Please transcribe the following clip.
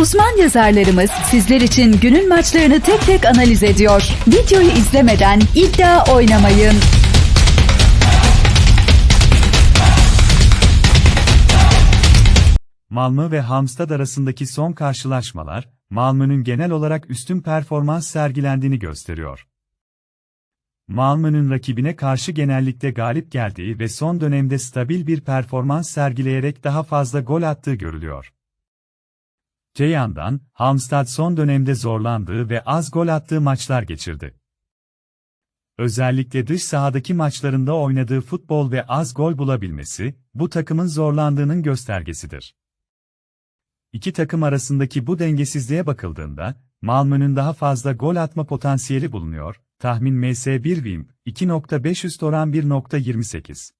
Uzman yazarlarımız sizler için günün maçlarını tek tek analiz ediyor. Videoyu izlemeden iddia oynamayın. Malmö ve Halmstad arasındaki son karşılaşmalar, Malmö'nün genel olarak üstün performans sergilendiğini gösteriyor. Malmö'nün rakibine karşı genellikle galip geldiği ve son dönemde stabil bir performans sergileyerek daha fazla gol attığı görülüyor. Te yandan, Halmstad son dönemde zorlandığı ve az gol attığı maçlar geçirdi. Özellikle dış sahadaki maçlarında oynadığı futbol ve az gol bulabilmesi, bu takımın zorlandığının göstergesidir. İki takım arasındaki bu dengesizliğe bakıldığında, Malmö'nün daha fazla gol atma potansiyeli bulunuyor, tahmin MS1 Wim, 2.5 oran 1.28.